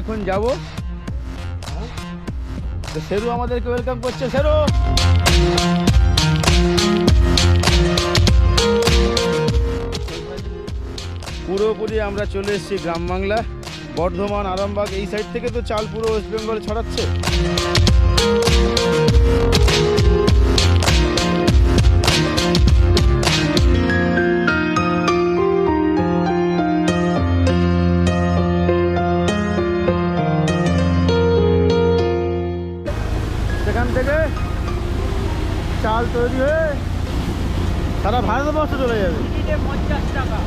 এখন যাব। সেরু আমাদেরকে ওয়েলকাম করছে, সেরু! পুরোপুরি আমরা চলে এসেছি গ্রাম বাংলা। বর্ধমান, আরামবাগ, এই সাইড থেকে তো চাল পুরো ওয়েস্ট বেঙ্গল ছড়াচ্ছে। চাল তৈরি হয়ে সারা ভারতবর্ষ চলে যাবে। পঞ্চাশ টাকা।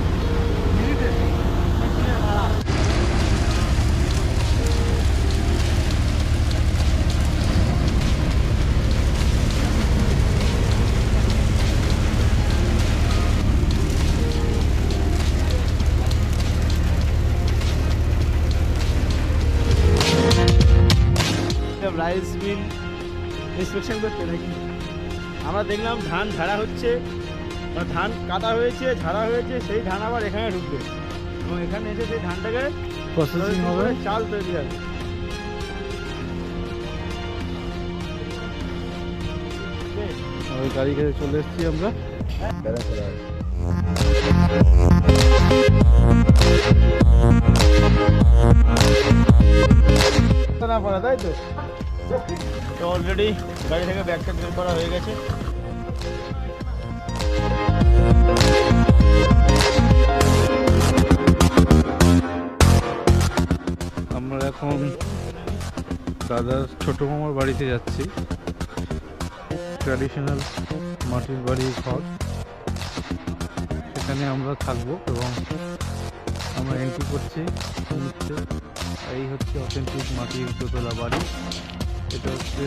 রাইস মিল ইন্সপেকশন করতে নাকি? আমরা দেখলাম ধান ঝাড়া হচ্ছে ধান কাটা হয়েছে ঝাড়া হয়েছে সেই ধান আবার এখানে ঢুকবে। এবং এখানে এসে সেই ধানটাকে প্রসেসিং হবে। চাল তৈরি হবে। ওই গাড়ি চলে এসেছি আমরা। তাই তো? তো অলরেডি গাড়ি থেকে ব্যাগটা বের করা হয়ে গেছে। আমরা এখন দাদার ছোট মামার বাড়িতে যাচ্ছি। ট্র্যাডিশনাল মাটির বাড়ির ঘর। সেখানে আমরা থাকব এবং আমরা এন্ট্রি করছি। এই হচ্ছে অথেন্টিক মাটির দোতলা বাড়ি। এটা হচ্ছে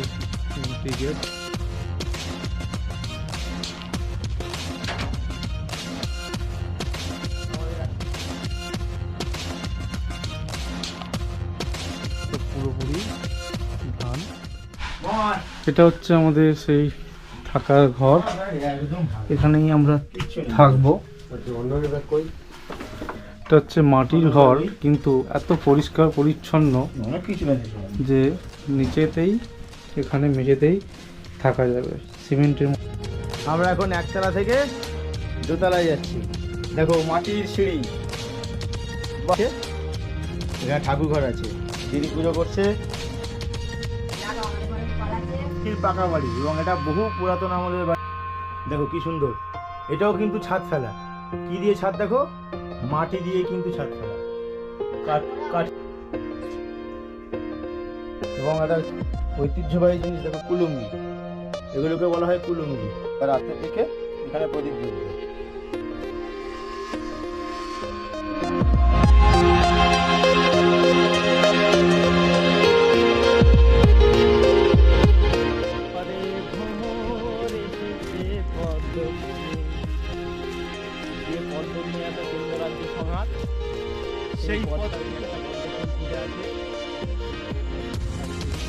এন্ট্রি গেট তো পুরোপুরি ধান এটা হচ্ছে আমাদের সেই থাকার ঘর। এখানেই আমরা থাকব। এটা হচ্ছে মাটির ঘর কিন্তু এত পরিষ্কার পরিচ্ছন্ন অনেক কিছু আছে যে নিচেতেই এখানে মেঝেতেই থাকা যাবে সিমেন্টের আমরা এখন একতলা থেকে দোতলায় যাচ্ছি। দেখো মাটির সিঁড়ি! এখানে ঠাকুর ঘর আছে। দিদি পুজো করছে পাকা বাড়ি এবং এটা বহু পুরাতন আমাদের বাড়ি। দেখো কি সুন্দর। এটাও কিন্তু ছাদ ফেলা। কি দিয়ে ছাদ দেখো? মাটি দিয়ে কিন্তু ছাদ ফেলা। কাঠ এবং একটা ঐতিহ্যবাহী জিনিস, দেখো কুলুঙ্গি। এগুলোকে বলা হয় কুলুঙ্গি। রাতে থেকে এখানে প্রদীপ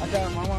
আচ্ছা মামা